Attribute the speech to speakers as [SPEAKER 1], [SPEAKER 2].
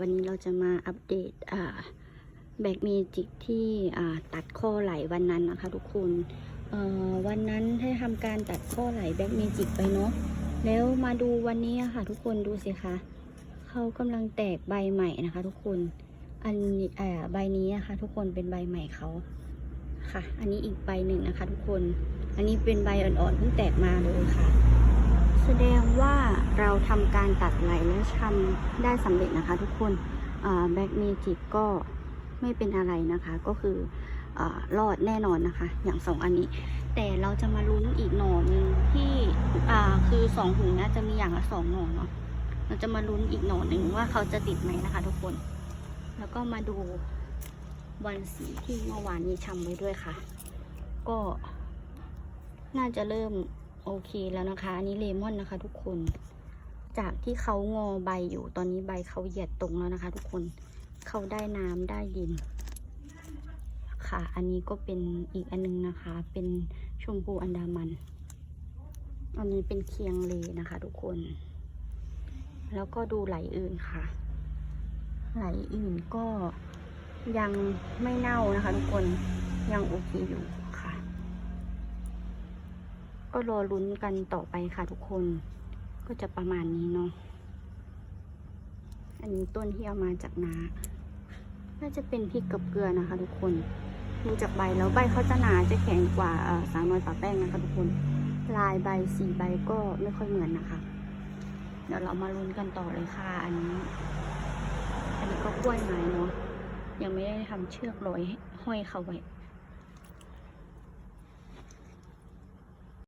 [SPEAKER 1] วันนี้เราจะมาอัปเดตอ่าแบกเมจิกที่ตัดข้อไหลวันนั้นนะคะทุกคนวันนั้นให้ทำการตัดข้อไหลแบกเมจิกไปเนาะแล้วมาดูวันนี้ค่ะ ทุกคนดูสิคะเขากำลังแตกใบใหม่นะคะ ทุกคนอันใบนี้นะคะ ทุกคนเป็นใบใหม่เขาค่ะ อันนี้อีกใบหนึ่งนะคะ ทุกคน อันนี้เป็นใบอ่อนๆเพิ่งแตกมาเลยค่ะ แสดงว่าเราทำการตัดไหลและทำได้สำเร็จนะคะทุกคนแบ็กเมจิกก็ไม่เป็นอะไรนะคะก็คืออรอดแน่นอนนะคะ อย่างสองอันนี้ แต่เราจะมาลุ้นอีกหน่อหนึ่งที่คือสองถุงนะจะมีอย่างละสองหน่อเนาะเราจะมาลุ้นอีกหน่อหนึ่งว่าเขาจะติดไหมนะคะทุกคน แล้วก็มาดูบอลสีที่เมื่อวานนี้ชำไว้ด้วยค่ะ ก็น่าจะเริ่ม โอเคแล้วนะคะ อันนี้เลมอนนะคะ ทุกคน จากที่เขางอใบอยู่ตอนนี้ใบเขาเหยียดตรงแล้วนะคะ ทุกคนเขาได้น้ำได้ดิน ค่ะ อันนี้ก็เป็นอีกอันนึงนะคะ เป็นชมพูอันดามัน อันนี้เป็นเคียงเลนะคะ ทุกคน แล้วก็ดูไหลอื่นค่ะ ไหลอื่นก็ยังไม่เน่านะคะ ทุกคนยังโอเคอยู่ ก็รอลุ้นกันต่อไปค่ะทุกคน ก็จะประมาณนี้เนาะ อันนี้ต้นที่เอามาจากนา น่าจะเป็นพริกกับเกลือนะคะ ทุกคน ดูจากใบแล้วใบเขาจะหนาจะแข็งกว่าสาวน้อยป่าแป้งนะคะทุกคน ลายใบสีใบก็ไม่ค่อยเหมือนนะคะ เดี๋ยวเรามาลุ้นกันต่อเลยค่ะ อันนี้ อันนี้ก็กล้วยไม้เนาะ ยังไม่ได้ทำเชือกร้อยห้อยเขาไว้